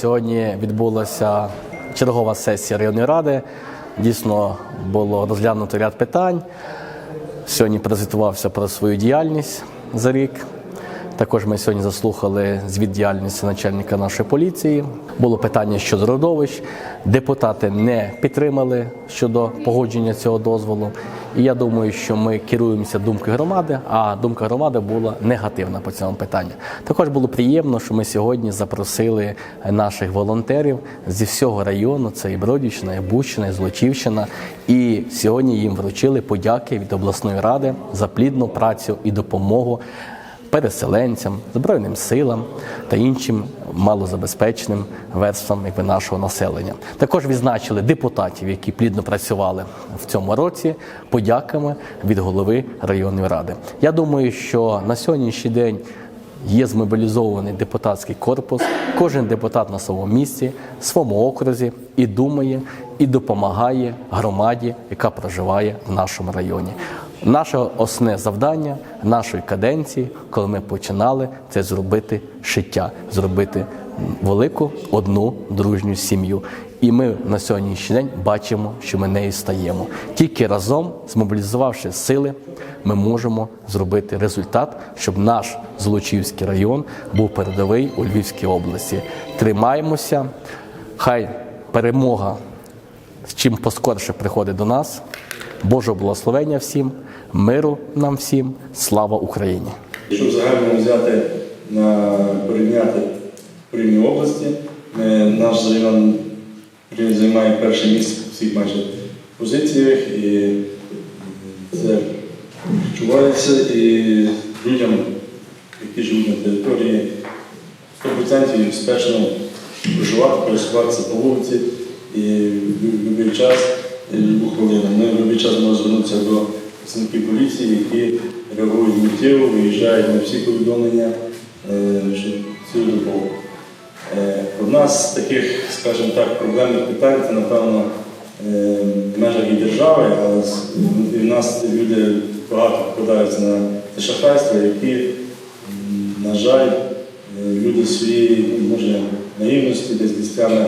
Сьогодні відбулася чергова сесія районної ради. Дійсно було розглянуто ряд питань. Сьогодні презентувався про свою діяльність за рік. Також ми сьогодні заслухали звіт діяльності начальника нашої поліції. Було питання щодо родовищ. Депутати не підтримали щодо погодження цього дозволу. І я думаю, що ми керуємося думкою громади, а думка громади була негативна по цьому питанню. Також було приємно, що ми сьогодні запросили наших волонтерів зі всього району. Це і Бродівщина, і Бущина, і Злочівщина. І сьогодні їм вручили подяки від обласної ради за плідну працю і допомогу переселенцям, Збройним силам та іншим малозабезпеченим верствам якби, нашого населення. Також відзначили депутатів, які плідно працювали в цьому році, подяками від голови районної ради. Я думаю, що на сьогоднішній день. Є змобілізований депутатський корпус, кожен депутат на своєму місці, своєму окрузі і думає, і допомагає громаді, яка проживає в нашому районі. Наше основне завдання нашої каденції, коли ми починали, це зробити життя, зробити велику одну дружню сім'ю. І ми на сьогоднішній день бачимо, що ми нею стаємо. Тільки разом, змобілізувавши сили, ми можемо зробити результат, щоб наш Золочівський район був передовий у Львівській області. Тримаємося, хай перемога з чим поскорше приходить до нас. Божого благословення всім, миру нам всім, слава Україні! Якщо в загальному взяти на порівняти в області, наш район район займає перше місце в всіх майже позиціях і це відчувається і людям, які живуть на території, 100% безпечно проживати, пересуватися по вулиці і в будь-який час, хвилину. Ми в можемо звернутися до працівників поліції, які реагують миттєво, виїжджають на всі повідомлення, е, що добову. Е, Одна з таких, скажімо так, проблемних питань це, напевно, е, в межах і держави, але в нас люди багато вкладаються на це шахрайство, які, на жаль, е, люди свої, може, наївності, десь місцями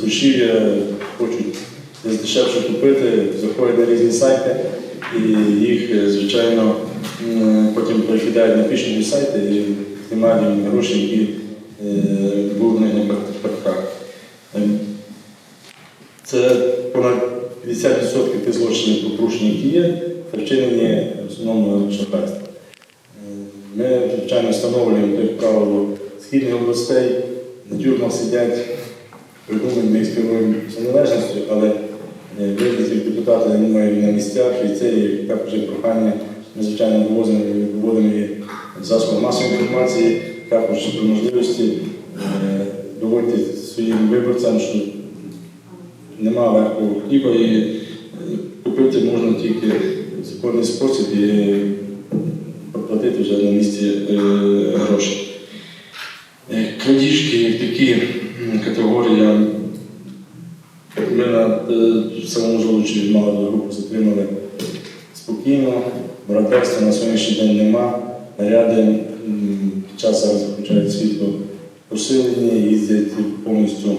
хочуть десь дешевше купити, заходять на різні сайти і їх, е, звичайно, потім перекидають на пішні сайти і знімають гроші, які е, були в них на картках. Це понад 50% тих злочинів по порушень, які є, вчинені в основному шахрайством. Ми, звичайно, встановлюємо, як правило, східних областей, на тюрмах сидять, придумані ми їх керуємо незалежністю, але е, виїздів депутати немає на місцях, і це є також прохання. Ми, звичайно, вивозимо виводимо її в засоби масової інформації, також при можливості е, доводити своїм виборцям, що нема легкого хліба і е, купити можна тільки в законний спосіб і проплатити вже на місці гроші. Крадіжки такі м, категорія. Ми на самому Жолучі мали групу затримали спокійно, братерства на сьогоднішній день нема. Наряди під час зараз включають світло посилені, їздять повністю